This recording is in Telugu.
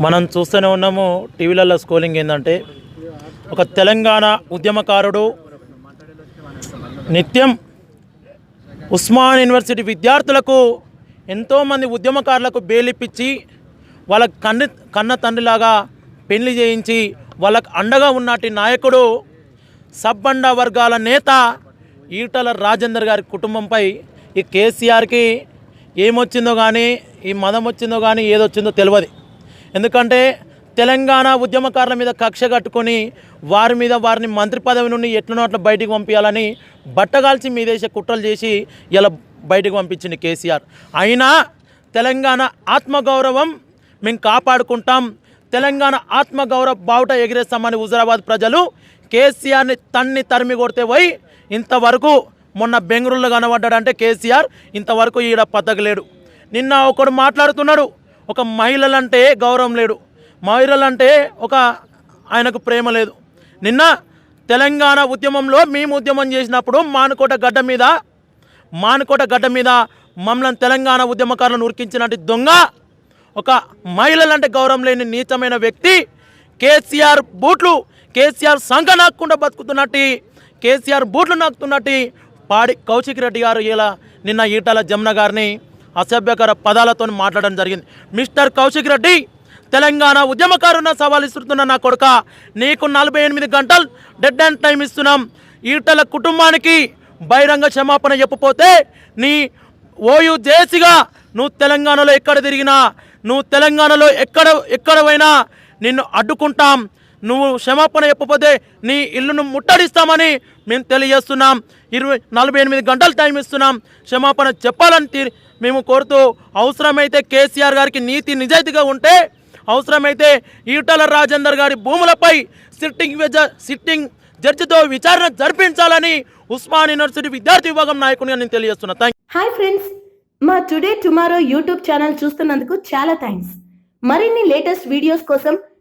మనం చూస్తూనే ఉన్నాము టీవీలలో స్కోలింగ్ ఏంటంటే ఒక తెలంగాణ ఉద్యమకారుడు నిత్యం ఉస్మాన్ యూనివర్సిటీ విద్యార్థులకు ఎంతోమంది ఉద్యమకారులకు బేలిప్పించి వాళ్ళ కన్ను కన్న తండ్రిలాగా పెళ్ళి చేయించి వాళ్ళకు అండగా ఉన్నటి నాయకుడు సబ్బండ వర్గాల నేత ఈటల రాజేందర్ గారి కుటుంబంపై ఈ కేసీఆర్కి ఏమొచ్చిందో కానీ ఈ మదం వచ్చిందో కానీ ఏదొచ్చిందో తెలియదు ఎందుకంటే తెలంగాణ ఉద్యమకారుల మీద కక్ష కట్టుకొని వారి మీద వారిని మంత్రి పదవి నుండి ఎట్లనో అట్లా బయటికి పంపించాలని బట్టగాల్చి మీదేసే కుట్రలు చేసి ఇలా బయటకు పంపించింది కేసీఆర్. అయినా తెలంగాణ ఆత్మగౌరవం మేము కాపాడుకుంటాం. తెలంగాణ ఆత్మగౌరవ బావుట ఎగిరేస్తామని హుజరాబాద్ ప్రజలు కేసీఆర్ని తన్ని తరిమి కొడితే పోయి ఇంతవరకు మొన్న బెంగళూరులో కనబడ్డాడంటే కేసీఆర్ ఇంతవరకు ఈడ పద్దగలేడు నిన్న ఒకడు మాట్లాడుతున్నాడు ఒక మహిళలంటే గౌరవం లేడు మహిళలంటే ఒక ఆయనకు ప్రేమ లేదు. నిన్న తెలంగాణ ఉద్యమంలో మేము ఉద్యమం చేసినప్పుడు మానుకోట గడ్డ మీద మానుకోట గడ్డ మీద మమ్మల్ని తెలంగాణ ఉద్యమకారులను ఉరికించినట్టు దొంగ ఒక మహిళలంటే గౌరవం లేని నీచమైన వ్యక్తి కేసీఆర్ బూట్లు కేసీఆర్ సంఘ నాకుండా బతుకుతున్నట్టు కేసీఆర్ బూట్లు నాకుతున్నట్టు పాడి కౌశిక్ రెడ్డి గారు ఇలా నిన్న ఈటల జమున గారిని అసభ్యకర పదాలతో మాట్లాడడం జరిగింది. మిస్టర్ కౌశిక్ రెడ్డి తెలంగాణ ఉద్యమకారున్న సవాల్ ఇస్తున్న నా కొడుక నీకు నలభై ఎనిమిది గంటలు డెడ్ అండ్ టైం ఇస్తున్నాం. ఈటల కుటుంబానికి బహిరంగ క్షమాపణ చెప్పపోతే నీ ఓయు జేసిగా నువ్వు తెలంగాణలో ఎక్కడ తిరిగినా నువ్వు తెలంగాణలో ఎక్కడ ఎక్కడ పోయినా నిన్ను అడ్డుకుంటాం. నువ్వు క్షమాపణ చెప్పకపోతే నీ ఇల్లును ముట్టడిస్తామని మేము తెలియజేస్తున్నాం. ఇరవై నలభై ఎనిమిది గంటలు టైం ఇస్తున్నాం. క్షమాపణ చెప్పాలని తీ- మేము కోరుతూ అవసరమైతే కేసీఆర్ గారికి నీతి నిజాయితీగా ఉంటే అవసరమైతే ఈటల రాజేందర్ గారి భూములపై సిట్టింగ్ సిట్టింగ్ జడ్జితో విచారణ జరిపించాలని ఉస్మాన్ యూనివర్సిటీ విద్యార్థి విభాగం నాయకునిగా నేను తెలియజేస్తున్నా. థ్యాంక్ హాయ్ ఫ్రెండ్స్ మా టుడే టుమారో యూట్యూబ్ ఛానల్ చూస్తున్నందుకు చాలా థ్యాంక్స్ మరిన్ని లేటెస్ట్ వీడియోస్ కోసం